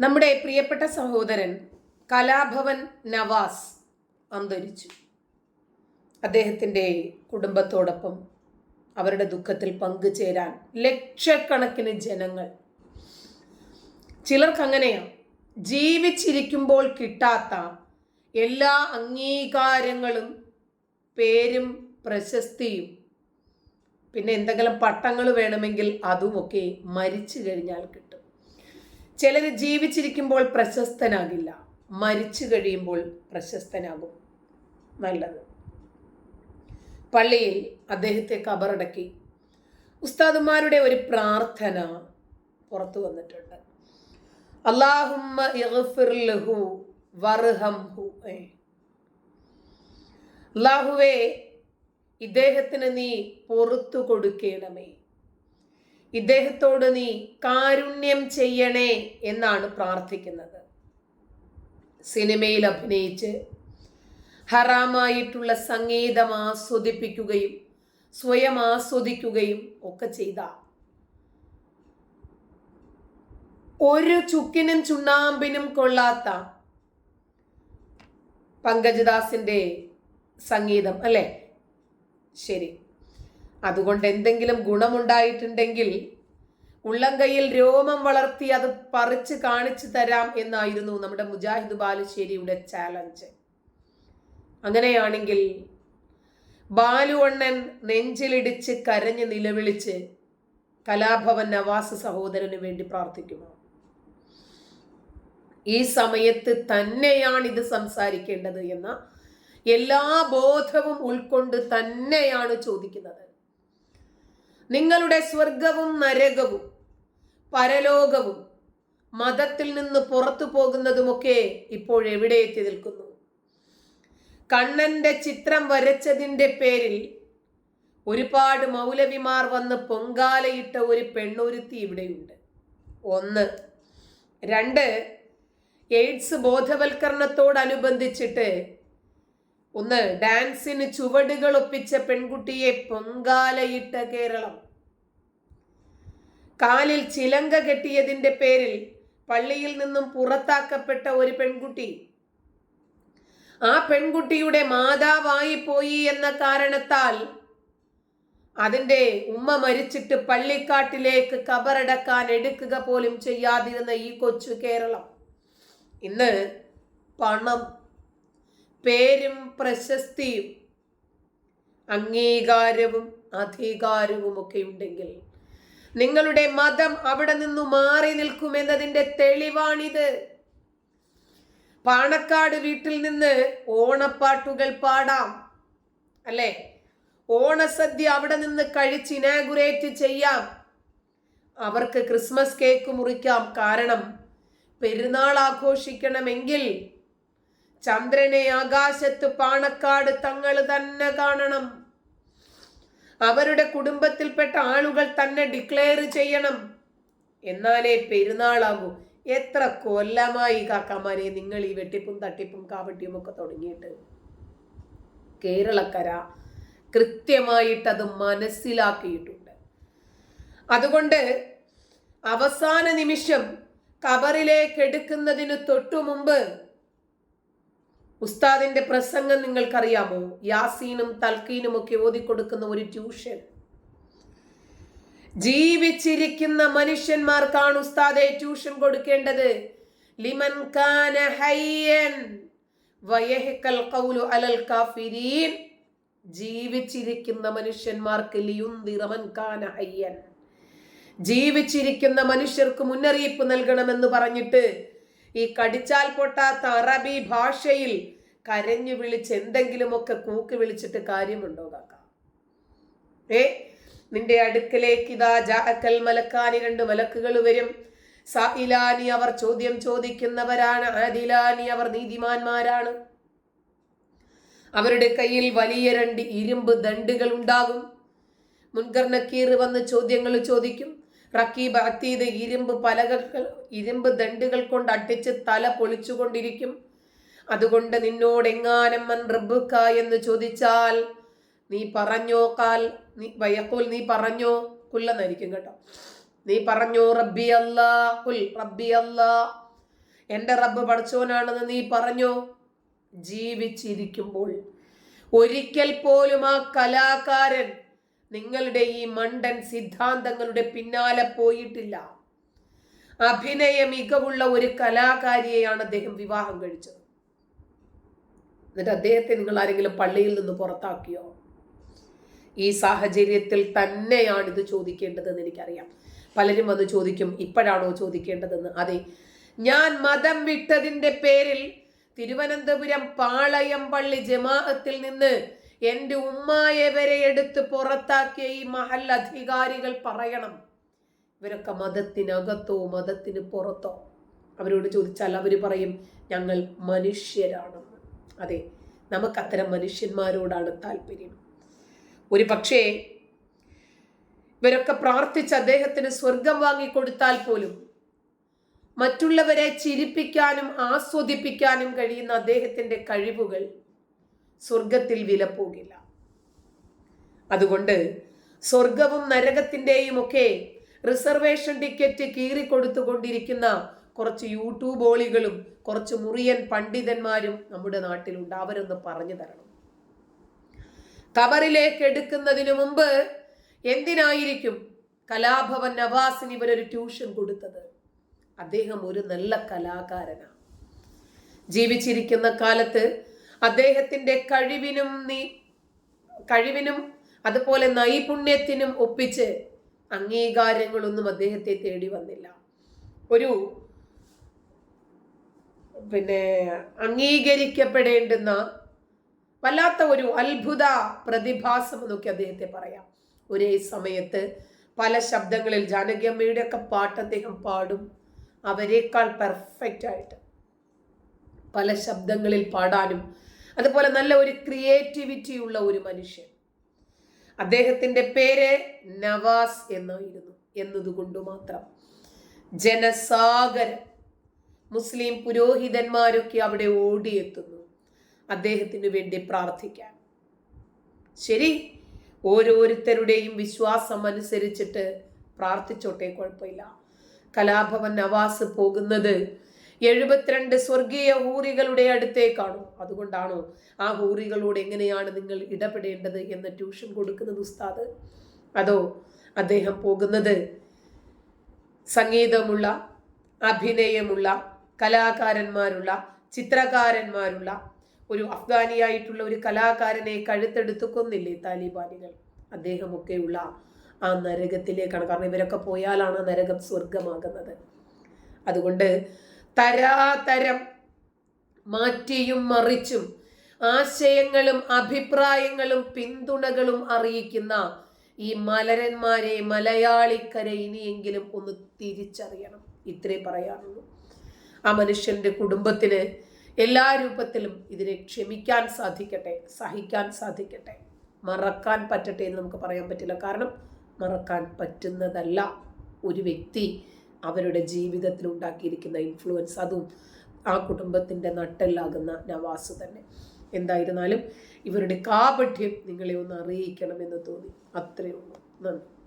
നമ്മുടെ പ്രിയപ്പെട്ട സഹോദരൻ കലാഭവൻ നവാസ് അന്തരിച്ചു. അദ്ദേഹത്തിന്റെ കുടുംബത്തോടൊപ്പം അവരുടെ ദുഃഖത്തിൽ പങ്കുചേരാൻ ലക്ഷക്കണക്കിന് ജനങ്ങൾ. ചിലർക്ക് അങ്ങനെയാണ് ജീവിച്ചിരിക്കുമ്പോൾ കിട്ടാത്ത എല്ലാ അംഗീകാരങ്ങളും പേരും പ്രശസ്തിയും പിന്നെ എന്തെങ്കിലും പട്ടങ്ങൾ വേണമെങ്കിൽ അതുമൊക്കെ മരിച്ചു കഴിഞ്ഞാൽ കിട്ടും. ചിലർ ജീവിച്ചിരിക്കുമ്പോൾ പ്രശസ്തനാകില്ല. മരിച്ചു കഴിയുമ്പോൾ പ്രശസ്തനാകും. നല്ലത്. പള്ളിയിൽ അദ്ദേഹത്തെ കബറടക്കി. ഉസ്താദുമാരുടെ ഒരു പ്രാർത്ഥന പുറത്തു വന്നിട്ടുണ്ട്. ലഹു. അള്ളാഹുവേ ഇദ്ദേഹത്തിന് നീ പൊറത്തു കൊടുക്കണമേ. ഇദ്ദേഹത്തോട് നീ കാരുണ്യം ചെയ്യണേ എന്നാണ് പ്രാർത്ഥിക്കുന്നത്. സിനിമയിൽ അഭിനയിച്ച് ഹറാമായിട്ടുള്ള സംഗീതം ആസ്വദിപ്പിക്കുകയും സ്വയം ആസ്വദിക്കുകയും ഒക്കെ ചെയ്ത ഒരു ചുക്കിനും ചുണ്ണാമ്പിനും കൊള്ളാത്ത പങ്കജദാസിന്റെ സംഗീതം അല്ലേ? ശരി. അതുകൊണ്ട് എന്തെങ്കിലും ഗുണമുണ്ടായിട്ടുണ്ടെങ്കിൽ ഉള്ളം കയ്യിൽ രോമം വളർത്തി അത് പറിച്ച് കാണിച്ചു തരാം എന്നായിരുന്നു നമ്മുടെ മുജാഹിദ് ബാലുശ്ശേരിയുടെ ചാലഞ്ച്. അങ്ങനെയാണെങ്കിൽ ബാലുവണ്ണൻ നെഞ്ചിലിടിച്ച് കരഞ്ഞ് നിലവിളിച്ച് കലാഭവൻ നവാസ് സഹോദരന് വേണ്ടി പ്രാർത്ഥിക്കുമോ? ഈ സമയത്ത് തന്നെയാണ് ഇത് സംസാരിക്കേണ്ടത് എന്ന എല്ലാ ബോധവും ഉൾക്കൊണ്ട് തന്നെയാണ് ചോദിക്കുന്നത്. നിങ്ങളുടെ സ്വർഗവും നരകവും പരലോകവും മതത്തിൽ നിന്ന് പുറത്തു പോകുന്നതുമൊക്കെ ഇപ്പോൾ എവിടെ എത്തി നിൽക്കുന്നു? കണ്ണന്റെ ചിത്രം വരച്ചതിന്റെ പേരിൽ ഒരുപാട് മൗലവിമാർ വന്ന് പൊങ്കാലയിട്ട ഒരു പെണ്ണൊരുത്തി ഇവിടെയുണ്ട്. ഒന്ന്. രണ്ട്. എയ്ഡ്സ് ബോധവൽക്കരണത്തോടനുബന്ധിച്ചിട്ട് ഒന്ന് ഡാൻസിന് ചുവടുകൾ ഒപ്പിച്ച പെൺകുട്ടിയെ പൊങ്കാലയിട്ട കേരളം. കാലിൽ ചിലങ്ക കെട്ടിയതിന്റെ പേരിൽ പള്ളിയിൽ നിന്നും പുറത്താക്കപ്പെട്ട ഒരു പെൺകുട്ടി. ആ പെൺകുട്ടിയുടെ മാതാവായി പോയി എന്ന കാരണത്താൽ അതിന്റെ ഉമ്മ മരിച്ചിട്ട് പള്ളിക്കാട്ടിലേക്ക് കബറടക്കാൻ എടുക്കുക പോലും ചെയ്യാതിരുന്ന ഈ കൊച്ചു കേരളം. ഇന്ന് പണം പേരും പ്രശസ്തിയും അംഗീകാരവും അധികാരവും ഒക്കെ ഉണ്ടെങ്കിൽ നിങ്ങളുടെ മതം അവിടെ നിന്നു മാറി നിൽക്കുമെന്നതിന്റെ തെളിവാണിത്. പാണക്കാട് വീട്ടിൽ നിന്ന് ഓണപ്പാട്ടുകൾ പാടാം അല്ലേ? ഓണസദ്യ അവിടെ നിന്ന് കഴിച്ച് ഇനാഗുറേറ്റ് ചെയ്യാം. അവർക്ക് ക്രിസ്മസ് കേക്ക് മുറിക്കാം. കാരണം പെരുന്നാൾ ആഘോഷിക്കണമെങ്കിൽ ചന്ദ്രനെ ആകാശത്ത് പാണക്കാട് തങ്ങൾ തന്നെ കാണണം. അവരുടെ കുടുംബത്തിൽപ്പെട്ട ആളുകൾ തന്നെ ഡിക്ലെയർ ചെയ്യണം. എന്നാലേ പെരുന്നാളാകൂ. എത്ര കൊല്ലമായി കാക്കമാരെ നിങ്ങൾ ഈ വെട്ടിപ്പും തട്ടിപ്പും കാവട്ടിയും ഒക്കെ തുടങ്ങിയിട്ട്. കേരളക്കര കൃത്യമായിട്ട് അത് മനസ്സിലാക്കിയിട്ടുണ്ട്. അതുകൊണ്ട് അവസാന നിമിഷം കബറിലേക്ക് എടുക്കുന്നതിന് തൊട്ടു മുമ്പ് ഉസ്താദിന്റെ പ്രസംഗം നിങ്ങൾക്കറിയാമോ? യാസീനും തൽക്കീനും ഒക്കെ ഓതിക്കൊടുക്കുന്ന ഒരു ട്യൂഷൻ. ജീവിച്ചിരിക്കുന്ന മനുഷ്യന്മാർക്കാണ് ഉസ്താദെ ട്യൂഷൻ കൊടുക്കേണ്ടത്. ലിമൻ കാന ഹയ്യൻ വയഹിക്കൽ ഖൗലു അലൽ കാഫിരീൻ. ജീവിച്ചിരിക്കുന്ന മനുഷ്യന്മാർക്ക് ലിയുന്തിറമൻ കാന ഹയ്യൻ. ജീവിച്ചിരിക്കുന്ന മനുഷ്യർക്ക് മുന്നറിയിപ്പ് നൽകണമെന്ന് പറഞ്ഞിട്ട് ഈ കടിച്ചാൽ പൊട്ടാത്ത അറബി ഭാഷയിൽ കരഞ്ഞു വിളിച്ച് എന്തെങ്കിലുമൊക്കെ കൂക്ക് വിളിച്ചിട്ട് കാര്യമുണ്ടോ കാക്ക? ഏ നിന്റെ അടുക്കലേക്ക് ഇതാ ജാക്കൽ മലക്കാനി രണ്ട് മലക്കുകൾ വരും. സായിലാനി അവർ ചോദ്യം ചോദിക്കുന്നവരാണ് ആദിലാനി അവർ നീതിമാന്മാരാണ്. അവരുടെ കയ്യിൽ വലിയ രണ്ട് ഇരുമ്പ് ദണ്ടുകൾ ഉണ്ടാകും. മുൻകർ നക്കീർ വന്ന് ചോദ്യങ്ങൾ ചോദിക്കും. റക്കീബ് അത്തീത് ഇരുമ്പ് പലകൾ ഇരുമ്പ് ദണ്ടുകൾ കൊണ്ട് അട്ടിച്ച് തല പൊളിച്ചുകൊണ്ടിരിക്കും. അതുകൊണ്ട് നിന്നോട് എങ്ങാനം മൻ റബ്ബുക്ക എന്ന് ചോദിച്ചാൽ നീ പറഞ്ഞോ കാൽ നീ വയക്കുൽ നീ പറഞ്ഞോ? കുല്ലെന്നായിരിക്കും കേട്ടോ. നീ പറഞ്ഞോ റബ്ബി അല്ലാ കുൽ റബ്ബി അല്ലാ. എന്റെ റബ്ബ് പഠിച്ചോനാണെന്ന് നീ പറഞ്ഞോ? ജീവിച്ചിരിക്കുമ്പോൾ ഒരിക്കൽ പോലും ആ കലാകാരൻ നിങ്ങളുടെ ഈ മണ്ടൻ സിദ്ധാന്തങ്ങളുടെ പിന്നാലെ പോയിട്ടില്ല. അഭിനയ മികവുള്ള ഒരു കലാകാരിയെയാണ് അദ്ദേഹം വിവാഹം കഴിച്ചത്. എന്നിട്ട് അദ്ദേഹത്തെ നിങ്ങൾ ആരെങ്കിലും പള്ളിയിൽ നിന്ന് പുറത്താക്കിയോ? ഈ സാഹചര്യത്തിൽ തന്നെയാണ് ഇത് ചോദിക്കേണ്ടതെന്ന് എനിക്കറിയാം. പലരും അത് ചോദിക്കും ഇപ്പോഴാണോ ചോദിക്കേണ്ടതെന്ന്. അതെ ഞാൻ മതം വിട്ടതിന്റെ പേരിൽ തിരുവനന്തപുരം പാളയം പള്ളി ജമാഅത്തിൽ നിന്ന് എന്റെ ഉമ്മായെ വരെ എടുത്ത് പുറത്താക്കിയ ഈ മഹൽ അധികാരികൾ പറയണം. ഇവരൊക്കെ മതത്തിനകത്തോ മതത്തിന് പുറത്തോ? അവരോട് ചോദിച്ചാൽ അവർ പറയും ഞങ്ങൾ മനുഷ്യരാണെന്ന് അതെ നമുക്കത്തരം മനുഷ്യന്മാരോടാണ് താല്പര്യം. ഒരു പക്ഷേ ഇവരൊക്കെ പ്രാർത്ഥിച്ച് അദ്ദേഹത്തിന് സ്വർഗം വാങ്ങിക്കൊടുത്താൽ പോലും മറ്റുള്ളവരെ ചിരിപ്പിക്കാനും ആസ്വദിപ്പിക്കാനും കഴിയുന്ന അദ്ദേഹത്തിന്റെ കഴിവുകൾ സ്വർഗത്തിൽ വിലപ്പോകില്ല അതുകൊണ്ട് സ്വർഗവും നരകത്തിന്റെയും ഒക്കെ റിസർവേഷൻ ടിക്കറ്റ് കീറിക്കൊടുത്തുകൊണ്ടിരിക്കുന്ന കുറച്ച് യൂട്യൂബ് ഓളികളും കുറച്ച് മുറിയൻ പണ്ഡിതന്മാരും നമ്മുടെ നാട്ടിലുണ്ട് അവരൊന്ന് പറഞ്ഞു തരണം. കബറിലേക്ക് എടുക്കുന്നതിന് മുമ്പ് എന്തിനായിരിക്കും കലാഭവൻ നവാസിന് ഇവരൊരു ട്യൂഷൻ കൊടുത്തത്? അദ്ദേഹം ഒരു നല്ല കലാകാരനാണ് ജീവിച്ചിരിക്കുന്ന കാലത്ത് അദ്ദേഹത്തിന്റെ കഴിവിനും നീ കഴിവിനും അതുപോലെ നൈപുണ്യത്തിനും ഒപ്പിച്ച് അംഗീകാരങ്ങളൊന്നും അദ്ദേഹത്തെ തേടി വന്നില്ല. ഒരു പിന്നെ അംഗീകരിക്കപ്പെടേണ്ടുന്ന വല്ലാത്ത ഒരു അത്ഭുത പ്രതിഭാസം എന്നൊക്കെ അദ്ദേഹത്തെ പറയാം. ഒരേ സമയത്ത് പല ശബ്ദങ്ങളിൽ ജാനകിയമ്മയുടെ ഒക്കെ പാട്ട് അദ്ദേഹം പാടും. അവരെക്കാൾ പെർഫെക്റ്റ് ആയിട്ട് പല ശബ്ദങ്ങളിൽ പാടാനും അതുപോലെ നല്ല ഒരു ക്രിയേറ്റിവിറ്റി ഉള്ള ഒരു മനുഷ്യൻ. അദ്ദേഹത്തിന്റെ പേര് നവാസ് എന്നായിരുന്നു. എന്നതുകൊണ്ട് മാത്രം. ജനസാഗരം. മുസ്ലിം പുരോഹിതന്മാരൊക്കെ അവിടെ ഓടിയെത്തുന്നു. അദ്ദേഹത്തിന് വേണ്ടി പ്രാർത്ഥിക്കാൻ ശരി? ഓരോരുത്തരുടെയും വിശ്വാസം അനുസരിച്ചിട്ട് പ്രാർത്ഥിച്ചോട്ടെ കുഴപ്പമില്ല. കലാഭവൻ നവാസ് പോകുന്നത് എഴുപത്തിരണ്ട് സ്വർഗീയ ഹൂറികളുടെ അടുത്തേക്കാണോ. അതുകൊണ്ടാണോ ആ ഹൂറികളോട് എങ്ങനെയാണ് നിങ്ങൾ ഇടപെടേണ്ടത് എന്ന് ട്യൂഷൻ കൊടുക്കുന്നത് ഉസ്താദ്? അതോ അദ്ദേഹം പോകുന്നത് സംഗീതമുള്ള അഭിനയമുള്ള കലാകാരന്മാരുള്ള ചിത്രകാരന്മാരുള്ള ഒരു അഫ്ഗാനിയായിട്ടുള്ള ഒരു കലാകാരനെ കഴുത്തെടുത്ത് കൊന്നില്ലേ താലിബാനികൾ? അദ്ദേഹമൊക്കെയുള്ള ആ നരകത്തിലേക്കാണ്. കാരണം ഇവരൊക്കെ പോയാലാണ് നരകം സ്വർഗമാകുന്നത്. അതുകൊണ്ട് തരാതരം മാറ്റിയും മറിച്ചും ആശയങ്ങളും അഭിപ്രായങ്ങളും പിന്തുണകളും അറിയിക്കുന്ന ഈ മലരന്മാരെ മലയാളിക്കര ഇനിയെങ്കിലും ഒന്ന് തിരിച്ചറിയണം. ഇത്രേ പറയാനുള്ളൂ. ആ മനുഷ്യന്റെ കുടുംബത്തിന് എല്ലാ രൂപത്തിലും ഇതിനെ ക്ഷമിക്കാൻ സാധിക്കട്ടെ സഹിക്കാൻ സാധിക്കട്ടെ. മറക്കാൻ പറ്റട്ടെ എന്ന് നമുക്ക് പറയാൻ പറ്റില്ല. കാരണം മറക്കാൻ പറ്റുന്നതല്ല ഒരു വ്യക്തി അവരുടെ ജീവിതത്തിൽ ഉണ്ടാക്കിയിരിക്കുന്ന ഇൻഫ്ലുവൻസ് അതും ആ കുടുംബത്തിന്റെ നട്ടെല്ലാകുന്ന നവാസ് തന്നെ. എന്തായിരുന്നാലും ഇവരുടെ കാപഠ്യം നിങ്ങളെ ഒന്ന് അറിയിക്കണമെന്ന് തോന്നി. അത്രയേ ഉള്ളൂ. നന്ദി.